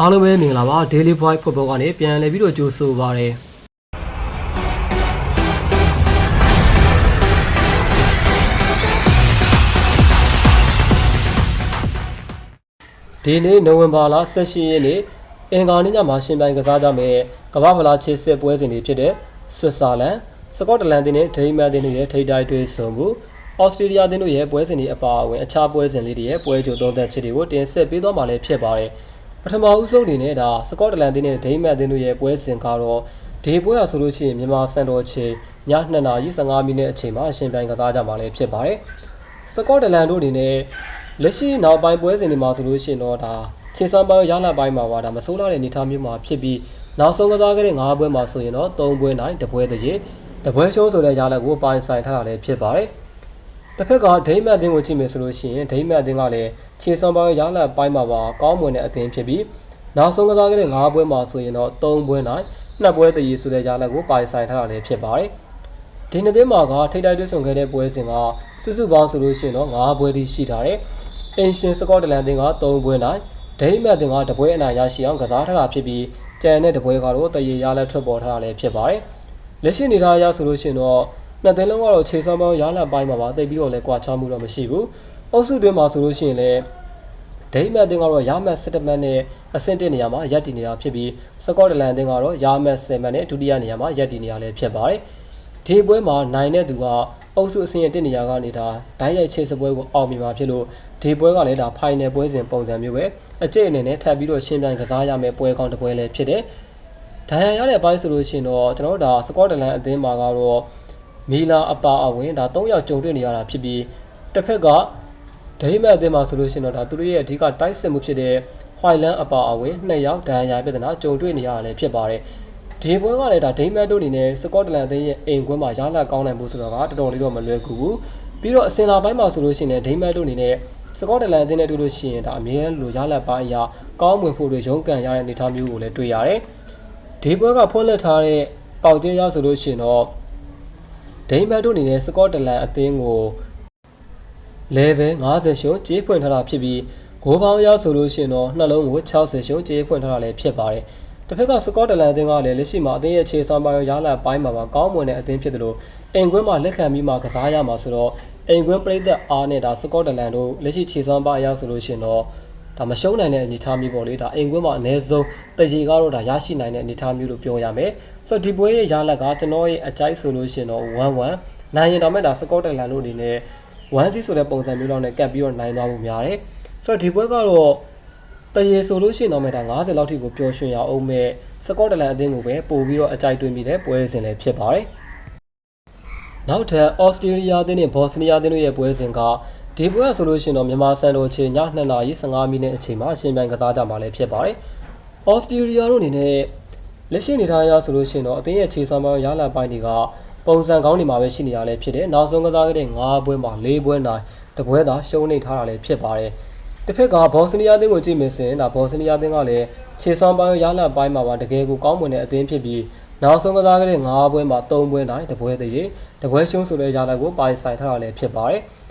အားလုံးပဲမင်္ဂလာပါ Daily Point Football ကနေပြန်လည်ပြီးတော့ကြိုဆိုပါရစေဒီနေ့နိုဝင်ဘာလ18ရက်နေ့အင်္ဂါနေ့ညမှာရှင်ပြိုင်ကစားကြမယ်ကမ္ဘာဖလားခြေစစ်ပွဲစဉ်တွေဖြစ်တဲ့ဆွစ်ဇာလန်စကော့တလန်တင်းနဲ့ဒိန်းမတ်တင်းတို့ရဲ့ထိပ်တိုက်တွေ့ဆုံမှုဩစတြေးလျတင်းတို့ရဲ့ပွဲစဉ်တွေအပါအဝင်အခြားပွဲစဉ်လေးတွေရဲ့ပွဲကြိုသုံးသက်ချက်တွေကိုတင်ဆက်ပေးသွားမှာလည်းဖြစ်ပါတယ် ပထမဦးဆုံးအနေနဲ့ဒါစကော့တလန်တင်းနဲ့ဒိန်းမတ်တင်းတို့ရဲ့ပွဲစဉ်ကတော့ဒီပွဲဟာဆိုလို့ရှိရင်မြန်မာစံတော်ချိန်ည2နာရီ15မိနစ်အချိန်မှာရှင်ပြိုင်ကစားကြမှာလည်းဖြစ်ပါတယ်စကော့တလန်တို့အနေနဲ့လက်ရှိနောက်ပိုင်းပွဲစဉ်တွေမှာဆိုလို့ရှိရင်တော့ဒါခြေစမ်းပိုင်းရလာပိုင်းမှာပါဒါမဆိုးလာတဲ့အနေအထားမျိုးမှာဖြစ်ပြီးနောက်ဆုံးကစားခဲ့တဲ့၅ပွဲမှာဆိုရင်တော့၃ပွဲနိုင်တစ်ပွဲတစ်ရေတပွဲရှုံးဆိုတဲ့ရလဒ်ကိုပိုင်ဆိုင်ထားတာလည်းဖြစ်ပါတယ်။ တစ်ဖက်ကဒိမတ်အသင်းကိုကြည့်မယ်ဆိုလို့ရှိရင်ဒိမတ်အသင်းကလည်းခြေစမ်းပိုင်းရလာပိုင်းမှာပါကောင်းမွန်တဲ့အသင်းဖြစ်ပြီးနောက်ဆုံးကစားခဲ့တဲ့၅ပွဲမှာဆိုရင်တော့၃ပွဲနိုင်နှစ်ပွဲတရေဆိုတဲ့ရလဒ်ကိုပိုင်ဆိုင်ထားတာလည်းဖြစ်ပါတယ်။ဒီနှစ်သင်းမှာကထိပ်တိုက်တွေ့ဆုံခဲ့တဲ့ပွဲစဉ်ကစုစုပေါင်းဆိုလို့ရှိရင်တော့၅ပွဲထိရှိထားတယ်။အင်ရှင်စကော့တလန်အသင်းက၃ပွဲနိုင်ဒိမတ်အသင်းကတပွဲအနိုင်ရရှိအောင်ကစားထားတာဖြစ်ပြီးကျန်တဲ့တပွဲကတော့တရေရလက်ထွက်ပေါ်ထားတာလည်းဖြစ်ပါတယ်။လက်ရှိအနေထားအရဆိုလို့ရှိရင်တော့ နှစ်သင်းလုံးကတော့ခြေစွမ်းပေါင်းရလက်ပိုင်းမှာပါတိတ်ပြီးတော့လည်းကြွာချမှုတော့မရှိဘူး။အုပ်စုတွင်းမှာဆိုလို့ရှိရင်လည်းဒိမတ်အသင်းကတော့ရမတ်7မှတ်နဲ့အဆင့်1နေရာမှာရပ်တည်နေတာဖြစ်ပြီးစကော့တလန်အသင်းကတော့ရမတ်7မှတ်နဲ့ဒုတိယနေရာမှာရပ်တည်နေရလည်းဖြစ်ပါတယ်။ဒီပွဲမှာနိုင်တဲ့သူကအုပ်စုအဆင့်ရ1နေရာကနေဒါဓာတ်ရိုက်ခြေစပွဲကိုအောင်မြင်မှာဖြစ်လို့ဒီပွဲကလည်းဒါ final ပွဲစဉ်ပုံစံမျိုးပဲအကျိတ်အနေနဲ့ထပ်ပြီးတော့ရှင်းပြိုင်ကစားရမယ့်ပွဲကောင်းတစ်ပွဲလည်းဖြစ်တယ်။ဒဏ်ရာရတဲ့အပိုင်းဆိုလို့ရှိရင်တော့ကျွန်တော်တို့ဒါစကော့တလန်အသင်းမှာကတော့ မီလာအပါအဝင်ဒါ၃ယောက်ကြုံတွေ့နေရတာဖြစ်ပြီးတစ်ဖက်ကဒိမတ်အသင်းမှာဆိုလို့ရှိရင်တော့ဒါသူတို့ရဲ့အဓိကတိုက်စစ်မှုဖြစ်တဲ့ဟွိုင်လန်အပါအဝင်နှစ်ယောက်ဒဏ်ရာပြဿနာကြုံတွေ့နေရတာလည်းဖြစ်ပါတယ်။ဒီပွဲကလည်းဒါဒိမတ်တို့အနေနဲ့စကော့တလန်အသင်းရဲ့အိမ်ကွင်းမှာရလာကောင်းနိုင်မှုဆိုတော့ကတော်တော်လေးတော့မလွယ်ကူဘူး။ပြီးတော့အစင်လာပိုင်းမှာဆိုလို့ရှိရင်ဒိမတ်တို့အနေနဲ့စကော့တလန်အသင်းနဲ့တွေ့လို့ရှိရင်ဒါအမြဲတမ်းလိုရလက်ပိုင်းအရာကောင်းမွန်ဖို့တွေရုန်းကန်ရတဲ့အနေအထားမျိုးကိုလည်းတွေ့ရတယ်။ဒီပွဲကဖွင့်လှစ်ထားတဲ့ပေါက်ကျင်းရဆိုလို့ရှိရင်တော့ ဒိမတ်တို့အနေနဲ့စကော့တလန်အသင်းကို level 50ရှုံးကြေးဖွင့်ထားတာဖြစ်ပြီးဂိုးပေါင်းရဆိုလို့ရှိရင်တော့နှလုံးကို60ရှုံးကြေးဖွင့်ထားတာလည်းဖြစ်ပါတယ်။တစ်ဖက်ကစကော့တလန်အသင်းကလည်းလက်ရှိမှာအသင်းရဲ့ခြေဆောင်ပိုင်းရလာပိုင်းမှာပါကောင်းမွန်တဲ့အသင်းဖြစ်တယ်လို့အိမ်ကွင်းမှာလက်ခံပြီးမှကစားရမှာဆိုတော့အိမ်ကွင်းပြည်သက်အားနဲ့ဒါစကော့တလန်တို့လက်ရှိခြေဆောင်ပိုင်းအရဆိုလို့ရှိရင်တော့ ဒါမရှုံးနိုင်တဲ့အနေအထားမျိုးပေါ့လေဒါအိမ်ကွင်းမှာအနည်းဆုံးတရေကတော့ဒါရရှိနိုင်တဲ့အနေအထားမျိုးလို့ပြောရမယ်ဆိုတော့ဒီပွဲရဲ့ရလက်ကကျွန်တော်ရဲ့အကြိုက်ဆိုလို့ရှိရင်တော့1-1နိုင်ရင်တော့မဲ့ဒါစကော့တလန်တို့အနေနဲ့1စီဆိုတဲ့ပုံစံမျိုးလောက်နဲ့ကပ်ပြီးတော့နိုင်သွားမှုများတယ်ဆိုတော့ဒီပွဲကတော့တရေဆိုလို့ရှိရင်တော့မဲ့ဒါ90လောက်ထိကိုပျော်ရွှင်ရအောင်မဲ့စကော့တလန်အသင်းကိုပဲပို့ပြီးတော့အကြိုက်တွင်းမိတဲ့ပွဲစဉ်လည်းဖြစ်ပါတယ်နောက်ထပ်ဩစတြေးလျအသင်းနဲ့ဘော့စနီးယားအသင်းတို့ရဲ့ပွဲစဉ်က ဒီပွဲဆိုလို့ရှိရင်တော့မြန်မာစံတော်ချိန်ည2နာရီ15မိနစ်အချိန်မှာရှင်ပြိုင်ကစားကြမှာလည်းဖြစ်ပါတယ်။ဩစတြေးလျတို့အနေနဲ့လက်ရှိအနေထားအရဆိုလို့ရှိရင်တော့အသင်းရဲ့ခြေစွမ်းပိုင်းရလာပိုင်းတွေကပုံစံကောင်းနေမှာပဲရှိနေရလဲဖြစ်တယ်။နောက်ဆုံးကစားခဲ့တဲ့9ပွဲမှာ4ပွဲနိုင်တပွဲသာရှုံးနေထားတာလည်းဖြစ်ပါတယ်။တစ်ဖက်ကဘော့စနီးယားအသင်းကိုကြည့်မယ်ဆိုရင်ဒါဘော့စနီးယားအသင်းကလည်းခြေစွမ်းပိုင်းရလာပိုင်းမှာပါတကယ်ကိုကောင်းမွန်တဲ့အသင်းဖြစ်ပြီးနောက်ဆုံးကစားခဲ့တဲ့9ပွဲမှာ3ပွဲနိုင်တပွဲတည်းတပွဲရှုံးဆိုတဲ့ရလာကိုပိုင်ဆိုင်ထားတာလည်းဖြစ်ပါတယ်။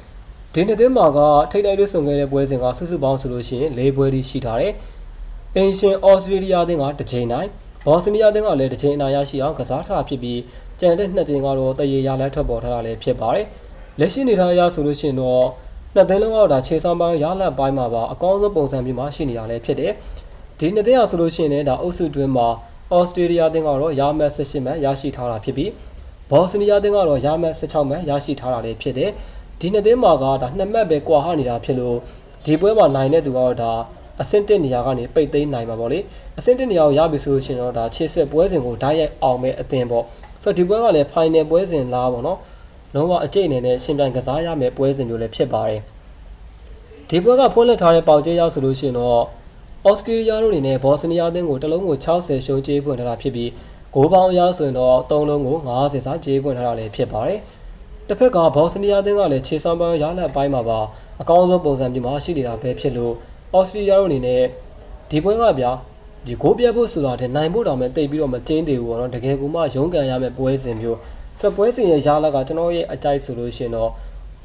ဒီနှစ်သင်းမှာကထိတ်တိုက်တွေ့ဆုံခဲ့တဲ့ပွဲစဉ်ကစုစုပေါင်းဆိုလို့ရှိရင်၄ပွဲထိရှိထားတယ်။အင်ရှင်ဩစတြေးလျအသင်းကတစ်ချိန်နိုင်ဘော့စနီးယားအသင်းကလည်းတစ်ချိန်အနာရရှိအောင်ကစားထားဖြစ်ပြီးကြံတဲ့နှစ်ချိန်ကတော့တရေရလဲထွက်ပေါ်ထားတာလည်းဖြစ်ပါတယ်။လက်ရှိအနေထားအရဆိုလို့ရှိရင်တော့နှစ်သင်းလုံးကတော့ဒါခြေဆောင်ပိုင်းရလက်ပိုင်းမှာပါအကောင်းဆုံးပုံစံမျိုးမှာရှိနေရလဲဖြစ်တယ်။ဒီနှစ်သင်းဟာဆိုလို့ရှိရင်လည်းဒါအုပ်စုတွင်းမှာဩစတြေးလျအသင်းကတော့ရာမတ်18မှတ်ရရှိထားတာဖြစ်ပြီးဘော့စနီးယားအသင်းကတော့ရာမတ်16မှတ်ရရှိထားတာလည်းဖြစ်တယ်။ ဒီနှစ်သင်းမှာကဒါနှစ်မှတ်ပဲကွာဟနေတာဖြစ်လို့ဒီပွဲမှာနိုင်တဲ့သူကတော့ဒါအဆင့်1နေရာကနေပိတ်သိမ်းနိုင်မှာပေါ့လေအဆင့်1နေရာကိုရပြီဆိုလို့ရှိရင်တော့ဒါခြေဆက်ပွဲစဉ်ကိုဓာတ်ရိုက်အောင်မဲ့အသင်းပေါ့ဆိုတော့ဒီပွဲကလည်း final ပွဲစဉ်လားပေါ့နော်လုံးဝအကျိတ်အနေနဲ့ရှင်ပြိုင်ကစားရမယ့်ပွဲစဉ်မျိုးလည်းဖြစ်ပါတယ်ဒီပွဲကဖွင့်လှစ်ထားတဲ့ပေါက်ကျဲရောက်ဆိုလို့ရှိရင်တော့ဩစတြေးလျတို့အနေနဲ့ဘော့စနီးယားအသင်းကိုတစ်လုံးကို60ရှုံးကြေးဖွင့်ထားတာဖြစ်ပြီးဂိုးပေါင်းအရဆိုရင်တော့၃လုံးကို90စာကြေးဖွင့်ထားတာလည်းဖြစ်ပါတယ် တစ်ဖက်ကဘော့စနီးယားအသင်းကလည်းခြေဆောင်ပန်းရလက်ပိုင်းမှာပါအကောင်းဆုံးပုံစံမျိုးမှာရှိနေတာပဲဖြစ်လို့ဩစတြေးလျတို့အနေနဲ့ဒီပွဲကဗျာဒီဂိုးပြတ်ဖို့ဆိုတာတဲ့နိုင်ဖို့တောင်ပဲတိတ်ပြီးတော့မကျင်းသေးဘူးပေါ့နော်တကယ်ကိုမှရုန်းကန်ရမယ့်ပွဲစဉ်မျိုးဆိုပွဲစဉ်ရဲ့ရလကကျွန်တော်ရဲ့အကြိုက်ဆိုလို့ရှိရင်တော့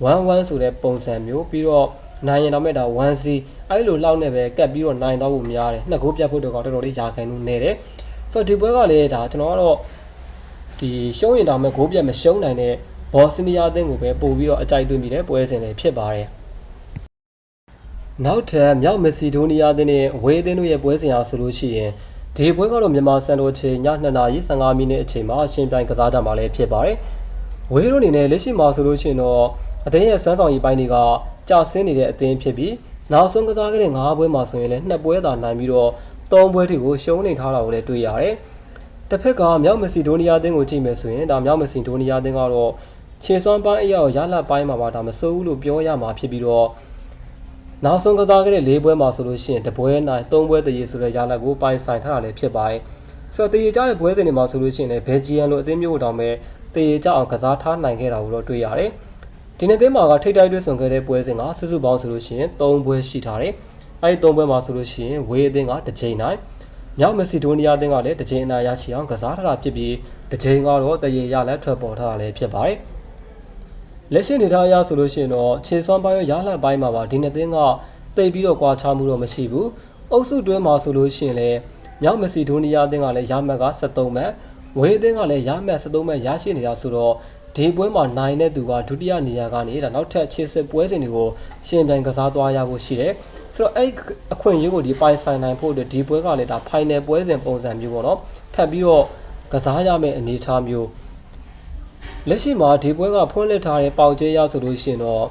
1-1ဆိုတဲ့ပုံစံမျိုးပြီးတော့နိုင်ရင်တော့မဲ့ဒါ 1 C အဲ့လိုလောက်နဲ့ပဲကတ်ပြီးတော့နိုင်တော့ဖို့များတယ်နှစ်ကိုပြတ်ဖို့တော့တော်တော်လေးရာခိုင်နှုန်းနေတယ်ဆိုတော့ဒီပွဲကလည်းဒါကျွန်တော်ကတော့ဒီရှုံးရင်တော့မဲ့ဂိုးပြတ်မရှုံးနိုင်တဲ့ ဘော်စနီယာအသင်းကိုပဲပို့ပြီးတော့အကြိုက်သွင်းပြီးတဲ့ပွဲစဉ်တွေဖြစ်ပါတယ်နောက်ထပ်မြောက်မက်ဆီဒိုးနီးယားအသင်းနဲ့အဝေးအသင်းတို့ရဲ့ပွဲစဉ်အားဆိုလို့ရှိရင်ဒီပွဲကတော့မြန်မာစံတော်ချိန်ည2နာရီ15မိနစ်အချိန်မှာအရှင်ပြိုင်ကစားကြမှာလည်းဖြစ်ပါတယ်ဝေးတို့အနေနဲ့လက်ရှိမှာဆိုလို့ရှိရင်တော့အသင်းရဲ့စမ်းဆောင်ရည်ပိုင်းတွေကကြာဆင်းနေတဲ့အသင်းဖြစ်ပြီးနောက်ဆုံးကစားခဲ့တဲ့၅ပွဲမှာဆိုရင်လည်းနှစ်ပွဲသာနိုင်ပြီးတော့၃ပွဲထိကိုရှုံးနေထားတာကိုလည်းတွေ့ရတယ်။တစ်ဖက်ကမြောက်မက်ဆီဒိုးနီးယားအသင်းကိုကြည့်မယ်ဆိုရင်ဒါမြောက်မက်ဆီဒိုးနီးယားအသင်းကတော့ ခြေစွမ်းပိုင်းအရာကိုရလတ်ပိုင်းမှာပါဒါမစိုးဘူးလို့ပြောရမှာဖြစ်ပြီးတော့နောက်ဆုံးကစားခဲ့တဲ့၄ပွဲမှာဆိုလို့ရှိရင်တပွဲနိုင်၃ပွဲတရေဆိုတဲ့ရလတ်ကိုပိုင်ဆိုင်ထားတာလည်းဖြစ်ပါတယ်။ဆိုတော့တရေကြတဲ့ပွဲစဉ်တွေမှာဆိုလို့ရှိရင်လည်းဘယ်ဂျီယန်လိုအသင်းမျိုးတောင်ပဲတရေကြအောင်ကစားထားနိုင်ခဲ့တာကိုတော့တွေ့ရတယ်။ဒီနေ့သင်းမှာကထိတ်တိုက်တွေ့ဆုံခဲ့တဲ့ပွဲစဉ်ကစုစုပေါင်းဆိုလို့ရှိရင်၃ပွဲရှိထားတယ်။အဲဒီ၃ပွဲမှာဆိုလို့ရှိရင်ဝေးအသင်းကတစ်ချိန်နိုင်မြောက်မက်ဆီဒိုးနီးယားအသင်းကလည်းတစ်ချိန်အနာရရှိအောင်ကစားထားတာဖြစ်ပြီးတစ်ချိန်ကတော့တရေရလက်ထွက်ပေါ်ထားတာလည်းဖြစ်ပါတယ်။ လက်ရှိအနေထားအရဆိုလို့ရှိရင်တော့ခြေစွမ်းပိုင်းရောရလှပိုင်းမှာပါဒီနှစ်သင်းကတိတ်ပြီးတော့ကွာခြားမှုတော့မရှိဘူး။အုပ်စုတွဲမှာဆိုလို့ရှိရင်လည်းမြောက်မက်ဆီဒိုးနီးယားအသင်းကလည်းရမှတ်က73မှတ်ဝေးအသင်းကလည်းရမှတ်73မှတ်ရရှိနေတာဆိုတော့ဒီပွဲမှာနိုင်တဲ့သူကဒုတိယနေရာကနေဒါနောက်ထပ်ခြေစစ်ပွဲစဉ်တွေကိုရှင်ပြိုင်ကစားသွားရဖို့ရှိတယ်။ဆိုတော့အဲ့အခွင့်အရေးကိုဒီပိုင်ဆိုင်နိုင်ဖို့အတွက်ဒီပွဲကလည်းဒါ final ပွဲစဉ်ပုံစံမျိုးပေါ့နော်။ထပ်ပြီးတော့ကစားရမယ့်အနေအထားမျိုး လက်ရှိမှာဒီပွဲကဖွင့်လှစ်ထားတဲ့ပေါက်ကျဲရဆိုလို့ရှိရင်တော့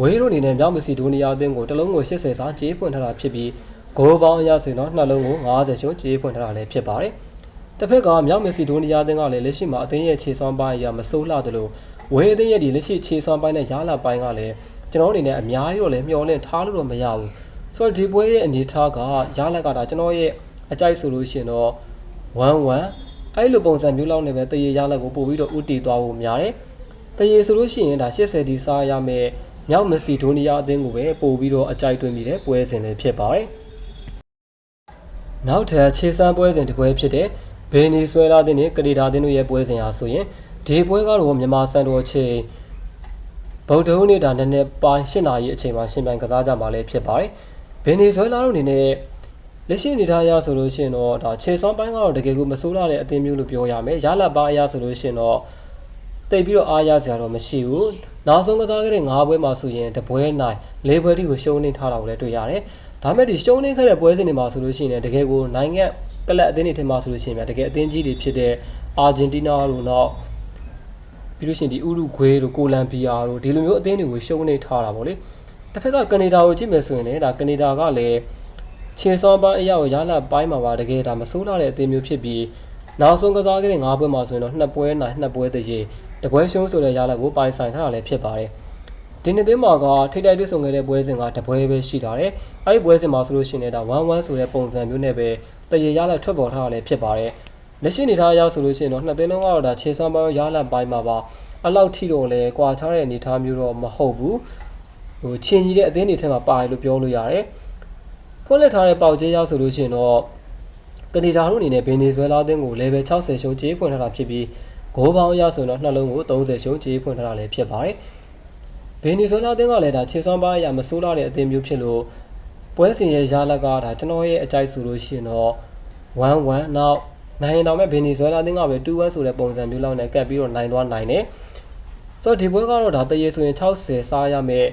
ဝေးတို့အနေနဲ့မြောက်မစီဒိုနီးယားအသင်းကိုတစ်လုံးကို80စာကြေးဖွင့်ထားတာဖြစ်ပြီးဂိုးပေါင်းအရဆိုရင်တော့နှလုံးကို90ရှုံးကြေးဖွင့်ထားတာလည်းဖြစ်ပါတယ်။တစ်ဖက်ကမြောက်မစီဒိုနီးယားအသင်းကလည်းလက်ရှိမှာအသင်းရဲ့ခြေစွမ်းပိုင်းအရမစိုးလှသလိုဝေးအသင်းရဲ့ဒီလက်ရှိခြေစွမ်းပိုင်းနဲ့ရားလာပိုင်းကလည်းကျွန်တော်အနေနဲ့အများကြီးတော့လည်းမျှော်လင့်ထားလို့တော့မရဘူး။ဆိုတော့ဒီပွဲရဲ့အနေထားကရားလက်ကဒါကျွန်တော်ရဲ့အကြိုက်ဆိုလို့ရှိရင်တော့1-1 အဲ့လိုပုံစံမျိုးလောက်နဲ့ပဲတရေရလက်ကိုပို့ပြီးတော့ဥတီသွားဖို့များတယ်။တရေဆိုလို့ရှိရင်ဒါ80ဒီစားရမယ်မြောက်မက်ဆီဒိုနီးယားအသင်းကိုပဲပို့ပြီးတော့အကြိုက်တွင်ပြီးတဲ့ပွဲစဉ်လေးဖြစ်ပါတယ်။နောက်ထပ်ခြေစမ်းပွဲစဉ်တစ်ပွဲဖြစ်တဲ့ဗေနီဇွဲလားအသင်းနဲ့ကနေဒါအသင်းတို့ရဲ့ပွဲစဉ်အားဆိုရင်ဒီပွဲကတော့မြန်မာစံတော်ချိန်ဗုဒ္ဓဟူးနေ့ဒါနည်းနည်းပိုင်း၈နာရီအချိန်မှာရှင်ပြိုင်ကစားကြမှာလည်းဖြစ်ပါတယ်။ဗေနီဇွဲလားတို့အနေနဲ့ လက်ရှိအနေထားအရဆိုလို့ရှိရင်တော့ဒါခြေစွမ်းပိုင်းကတော့တကယ်ကိုမဆိုးလာတဲ့အသင်းမျိုးလို့ပြောရမယ်။ရလပိုင်းအရဆိုလို့ရှိရင်တော့တိတ်ပြီးတော့အားရစရာတော့မရှိဘူး။နောက်ဆုံးကစားခဲ့တဲ့၅ပွဲမှာဆိုရင်တပွဲနိုင်၄ပွဲတိကိုရှုံးနေထားတာကိုလည်းတွေ့ရတယ်။ဒါမဲ့ဒီရှုံးနေခဲ့တဲ့ပွဲစဉ်တွေမှာဆိုလို့ရှိရင်တကယ်ကိုနိုင်ငံကလပ်အသင်းတွေထဲမှာဆိုလို့ရှိရင်တကယ်အသင်းကြီးတွေဖြစ်တဲ့အာဂျင်တီးနားတို့နောက်ပြီးလို့ရှိရင်ဒီဥရုဂွေးတို့ကိုလံဘီယာတို့ဒီလိုမျိုးအသင်းတွေကိုရှုံးနေထားတာပေါ့လေ။တစ်ဖက်ကကနေဒါကိုကြည့်မယ်ဆိုရင်လည်းဒါကနေဒါကလည်း ခြေစောပိုင်းအရာကိုရလာပိုင်းမှာပါတကယ်ဒါမဆိုးလာတဲ့အသင်းမျိုးဖြစ်ပြီးနောက်ဆုံးကစားခဲ့တဲ့၅ပွဲမှာဆိုရင်တော့နှစ်ပွဲနိုင်နှစ်ပွဲတရေတပွဲရှုံးဆိုတဲ့ရလာကိုပိုင်ဆိုင်ထားတာလည်းဖြစ်ပါတယ်ဒီနေ့သင်းမှာကထိတိုက်တွေ့ဆုံခဲ့တဲ့ပွဲစဉ်ကတပွဲပဲရှိတာတယ်အဲ့ဒီပွဲစဉ်မှာဆိုလို့ရှိရင်ဒါ1-1ဆိုတဲ့ပုံစံမျိုးနဲ့ပဲတရေရလာထွက်ပေါ်ထားတာလည်းဖြစ်ပါတယ်လက်ရှိနေထားအရဆိုလို့ရှိရင်တော့နှစ်သင်းလုံးကတော့ဒါခြေစွမ်းပိုင်းရလာပိုင်းမှာပါအဲ့လောက်ထိတော့လဲကွာခြားတဲ့အနေအထားမျိုးတော့မဟုတ်ဘူးဟိုချင်းကြီးတဲ့အသင်းတွေထဲမှာပါတယ်လို့ပြောလို့ရတယ် ဖွင့်လက်ထားတဲ့ပေါက်ကျဲရောက်ဆိုလို့ရှိရင်တော့ကနေဒါတို့အနေနဲ့ဗင်နီဇွဲလားအသင်းကို level 60ရှုံးကြေးဖွင့်ထားတာဖြစ်ပြီးဂိုးပေါင်းအရဆိုတော့နှလုံးကို30ရှုံးကြေးဖွင့်ထားတာလည်းဖြစ်ပါတယ်ဗင်နီဇွဲလားအသင်းကလည်းဒါခြေစွမ်းပိုင်းအရမဆိုးလာတဲ့အသင်းမျိုးဖြစ်လို့ပွဲစဉ်ရဲ့ရလက်ကဒါကျွန်တော်ရဲ့အကြိုက်ဆိုလို့ရှိရင်တော့1-1နောက်နိုင်ရင်တော့မဲ့ဗင်နီဇွဲလားအသင်းကပဲ2-1ဆိုတဲ့ပုံစံမျိုးလောက်နဲ့ကပ်ပြီးတော့နိုင်သွားနိုင်တယ်ဆိုတော့ဒီပွဲကတော့ဒါတရေဆိုရင်60စားရမယ်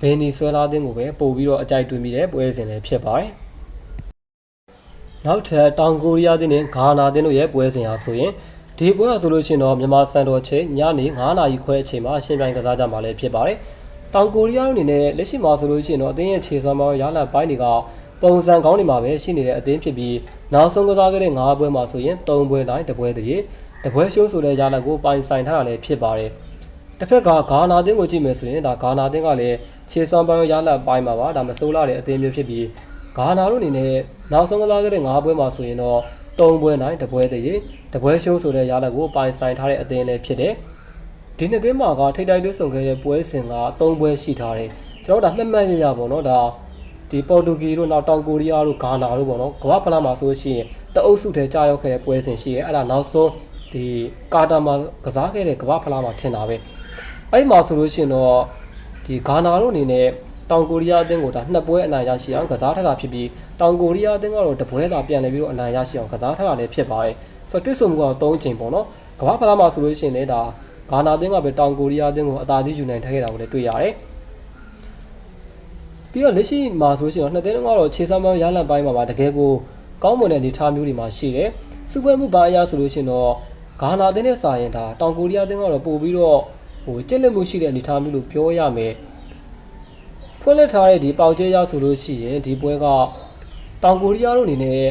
ဘယ်နီဆွဲလာတဲ့ကိုပဲပို့ပြီးတော့အကြိုက်တွင်မိတဲ့ပွဲစဉ်လည်းဖြစ်ပါတယ်။နောက်ထပ်တောင်ကိုရီးယားတဲ့နဲ့ဂါနာတဲ့တို့ရဲ့ပွဲစဉ်အားဆိုရင်ဒီပွဲကဆိုလို့ရှိရင်တော့မြန်မာစံတော်ချိန်ညနေ9:00နာရီခွဲအချိန်မှာရှင်းပြိုင်ကစားကြမှာလည်းဖြစ်ပါတယ်။တောင်ကိုရီးယားအနေနဲ့လက်ရှိမှာဆိုလို့ရှိရင်တော့အသင်းရဲ့ခြေစွမ်းပေါင်းရလာပိုင်းတွေကပုံစံကောင်းနေမှာပဲရှိနေတဲ့အသင်းဖြစ်ပြီးနောက်ဆုံးကစားခဲ့တဲ့9ပွဲမှာဆိုရင်3ပွဲတိုင်းတပွဲတည်းတပွဲရှုံးဆိုတဲ့ရလာကိုပိုင်ဆိုင်ထားတာလည်းဖြစ်ပါတယ်။တစ်ဖက်ကဂါနာတင်းကိုကြည့်မယ်ဆိုရင်ဒါဂါနာတင်းကလည်း ခြေစွမ်းပိုင်းရလာပိုင်းမှာပါဒါမစိုးလာတဲ့အသင်းမျိုးဖြစ်ပြီးဂါနာတို့အနေနဲ့နောက်ဆုံးကစားခဲ့တဲ့9ပွဲမှာဆိုရင်တော့3ပွဲနိုင်တပွဲတည်းတပွဲရှုံးဆိုတဲ့ရလာကိုပိုင်ဆိုင်ထားတဲ့အသင်းလည်းဖြစ်တယ်ဒီနှစ်သင်းမှာကထိတိုက်တွဲဆုံခဲ့တဲ့ပွဲစဉ်က3ပွဲရှိထားတယ်ကျွန်တော်တို့ဒါမှတ်မှတ်ရရပေါ့နော်ဒါဒီပေါ်တူဂီတို့နောက်တောင်ကိုရီးယားတို့ဂါနာတို့ပေါ့နော်ကမ္ဘာဖလားမှာဆိုရှင်တအုပ်စုထဲကြာရောက်ခဲ့တဲ့ပွဲစဉ်ရှိရဲအဲ့ဒါနောက်ဆုံးဒီကာတာမှာကစားခဲ့တဲ့ကမ္ဘာဖလားမှာထင်တာပဲအဲ့ဒီမှာဆိုလို့ရှိရင်တော့ ဒီဂါနာတို့အနေနဲ့တောင်ကိုရီးယားအသင်းကိုဒါနှစ်ပွဲအနိုင်ရရှိအောင်ကစားထတာဖြစ်ပြီးတောင်ကိုရီးယားအသင်းကတော့တပွဲသာပြန်လည်ပြီးတော့အနိုင်ရရှိအောင်ကစားထတာလည်းဖြစ်ပါတယ်ဆိုတော့တွေ့ဆုံမှုကတော့၃ချိန်ပေါ့နော်ကမ္ဘာဖလားမှာဆိုလို့ရှိရင်လည်းဒါဂါနာအသင်းကပဲတောင်ကိုရီးယားအသင်းကိုအသာစီးယူနိုင်ထားခဲ့တာကိုလည်းတွေ့ရတယ်ပြီးတော့လက်ရှိမှာဆိုလို့ရှိရင်တော့နှစ်သင်းလုံးကတော့ခြေစမ်းပန်းရလန့်ပိုင်းမှာပါတကယ်ကိုကောင်းမွန်တဲ့အနေအထားမျိုးတွေမှာရှိတယ်စူပွဲမှုပါအရဆိုလို့ရှိရင်တော့ဂါနာအသင်းနဲ့စာရင်ဒါတောင်ကိုရီးယားအသင်းကတော့ပို့ပြီးတော့ ဟိုကျက်လက်မှုရှိတဲ့အနေအထားမျိုးလို့ပြောရမယ်ဖွင့်လက်ထားတဲ့ဒီပေါက်ကျဲရဆိုလို့ရှိရင်ဒီပွဲကတောင်ကိုရီးယားတို့အနေနဲ့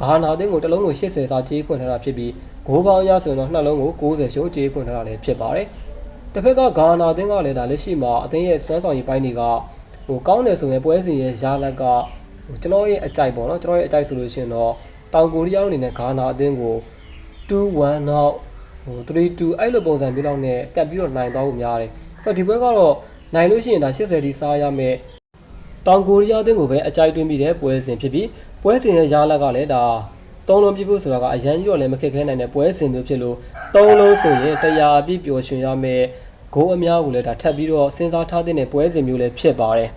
ဂါနာအသင်းကိုတစ်လုံးကို80စာကြေးဖွင့်ထားတာဖြစ်ပြီးဂိုးပေါင်းရဆိုရင်တော့နှလုံးကို90ရှုံးကြေးဖွင့်ထားတာလည်းဖြစ်ပါတယ်တစ်ဖက်ကဂါနာအသင်းကလည်းဒါလက်ရှိမှာအသင်းရဲ့စွမ်းဆောင်ရည်ပိုင်းတွေကဟိုကောင်းတယ်ဆိုရင်ပွဲစဉ်ရဲ့ရလက်ကဟိုကျွန်တော်ရဲ့အကြိုက်ပေါ့နော်ကျွန်တော်ရဲ့အကြိုက်ဆိုလို့ရှိရင်တော့တောင်ကိုရီးယားတို့အနေနဲ့ဂါနာအသင်းကို2-1နောက် ဟို3-2အဲ့လိုပုံစံမျိုးလောက်နဲ့ကပ်ပြီးတော့နိုင်သွားဖို့များတယ်ဆိုတော့ဒီပွဲကတော့နိုင်လို့ရှိရင်ဒါ80ဒီစားရမယ်တောင်ကိုရီးယားအသင်းကိုပဲအကြိုက်တွင်းပြီးတဲ့ပွဲစဉ်ဖြစ်ပြီးပွဲစဉ်ရဲ့ရလက်ကလည်းဒါသုံးလုံးပြဖို့ဆိုတာကအရန်ကြီးတော့လည်းမခက်ခဲနိုင်တဲ့ပွဲစဉ်မျိုးဖြစ်လို့သုံးလုံးဆိုရင်တရားအပြည့်ပျော်ရွှင်ရမယ်ဂိုးအများကိုလည်းဒါထပ်ပြီးတော့စဉ်းစားထားတဲ့ပွဲစဉ်မျိုးလည်းဖြစ်ပါတယ်